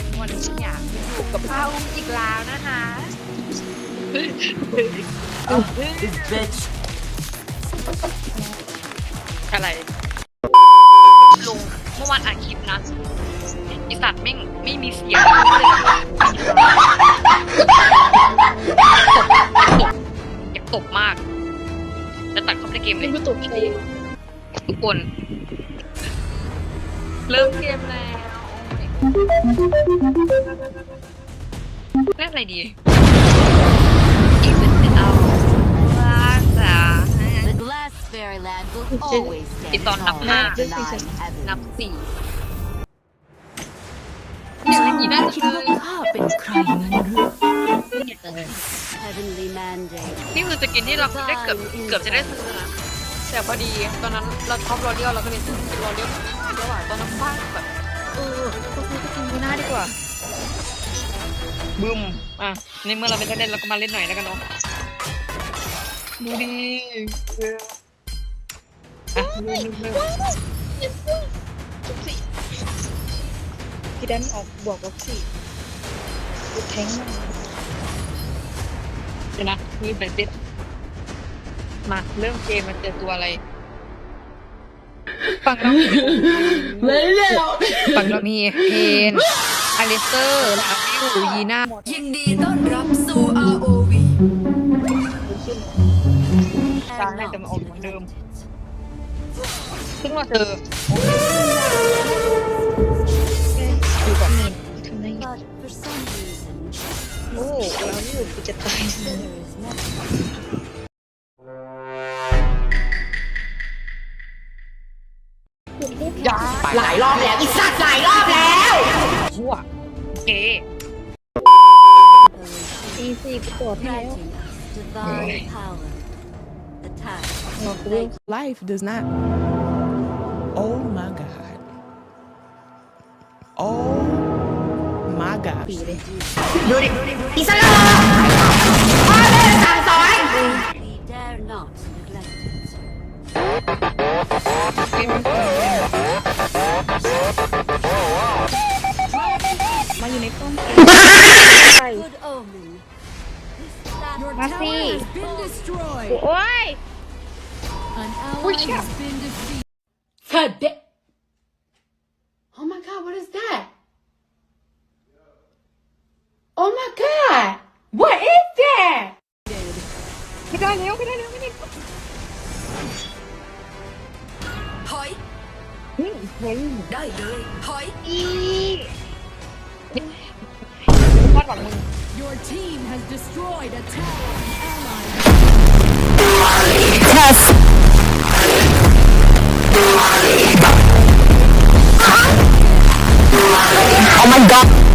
นวันนี้เนี่ยอยู่กับพาอุ้มอีกแล้วนะคะ This bitch. อะไรลุงเมื่อวานอ่าคลิปนะอีสัตว์ไม่งไม่มีเสียงเลยอยากตบมากจะตัดเข้าไปในเกมเลย ก็ตกใจทุกคน เริ่มเกมแล้ว เล่นอะไรดีอีกเป็นเอาว่าจะ The glass fairyland will always stand It's on tall up now. in nine นับ heavens. สี่อย่างนี้น่าจะคิดเลว่ายข้าเป็นใครงั้นหรือ Heavenly mandate. นี่คือสกินที่เราได้เกือบเกือบจะได้ซื้อนะแต่พอดีตอนนั้นเราท็อปรอเดียวเราก็เลยซื้อรอเดียวเดียวอะตอนนั้นพลาดแบบ เออก็ซื้อสกินดูหน้าดีกว่าบึ้มอะในเมื่อเราเป็นนักเล่นเราก็มาเล่นหน่อยแล้วกันเนาะดูดิอะเริ่มเริ่มเริ่มทุกสี่พี่ดันออกบวกลบสี่กูแทงมากเดี๋ยวนะมีไปติดมาเริ่มเกมมันเจอตัวอะไร ฝั่งเราไม่แล้วฝั่งเรามีเพนอลิสเตอร์ลาวิวยีน่ายินดีต้อนรับสู่ ROV ช้างให้จะมาออกเหมือนเดิมซึ่งเราเจอดูก่อนทำได้ไง But for some reason โอ้เรานี่กูจะตาย there is nothing ย ตีสี่กูตรวจให้แล้ว granting us divine power. The task เรากูเรื่อง Life does not. Oh my God. Oh my God. ปีเลยดูดิอีสลอพ่อแม่สั่งสอน we dare not neglect it. มาอยู่ในป้อม Good omen. This last มาสิ been destroyed. โอ้ย An ally has been defeated. God da- Oh my god what is that Oh my god What is that ไม่ได้แล้วไม่ได้แล้วไม่ได้แล้ว ถอย เฮ้ยเฮ้ย ได้เลยถอย คาดหวังมึง Your team has Oh my god.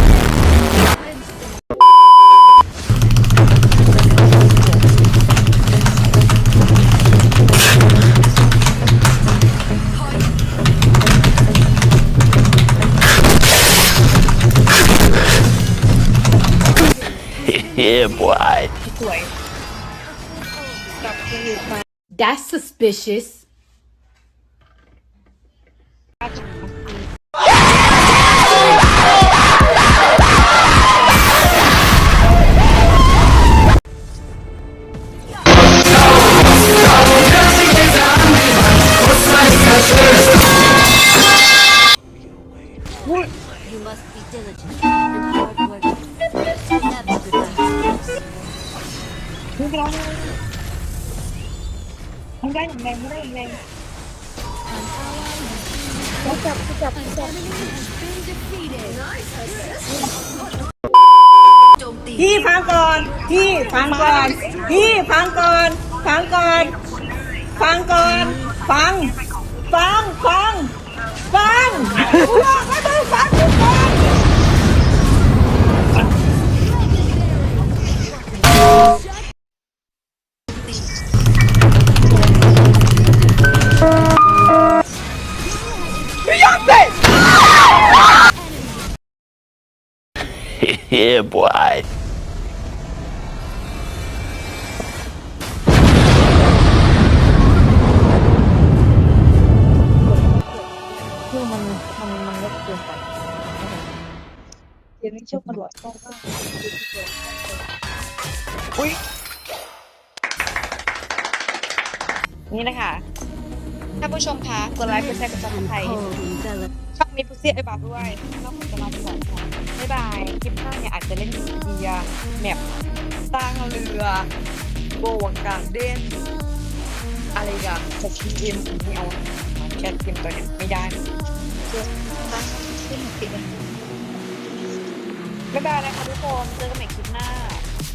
Yeah, boy. สวย That's suspicious You must be diligent and hardworking. Never relax. มึงร้องเลยมึงได้อย่างแรงมึงได้อย่างแรงจับจับ An enemy has been defeated. โจมตีพี่ฟังก่อน พี่ฟังก่อน พี่ฟังก่อน ฟังก่อน ฟังก่อน ฟัง ฟัง ฟัง ฟังกูบอกให้มึงฟัง กูก่อน yeah, boy. คือมันมันมันเล็กเกินไปเกดี๋ยวนี้ชอบกระโดดเข้าบ้านนี่นะคะท่านผู้ชมคะกดไลค์กดแชร์กดซับสไครต์ช่องมีพุซี่ไอ้บาด้วยแล้วผมจะลาไปก่อนค่ะบ๊ายบาย คลิปหน้าเนี่ยอาจจะเล่นเกียร์แมปสร้างเรือโบวกลางเด่นอะไรกันแต่ทีเอ็มไม่เอาแคทเกมตัวเนี้ยไม่ได้นะขึ้นปิดบ๊ายบายนะคะทุกคน เจอกันใหม่คลิปหน้า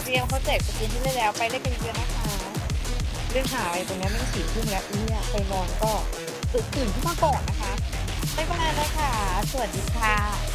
เตรียมเขาแจกสกินที่ได้แล้ว ไปเล่นกันเยอะนะคะ เรื่องหาอะไรตรงนี้ไม่สี่ทุ่มแล้วเนี่ยไปนอนก็ตื่นขึ้นมาก่อนนะคะบ๊ายบายนะคะสวัสดีค่ะ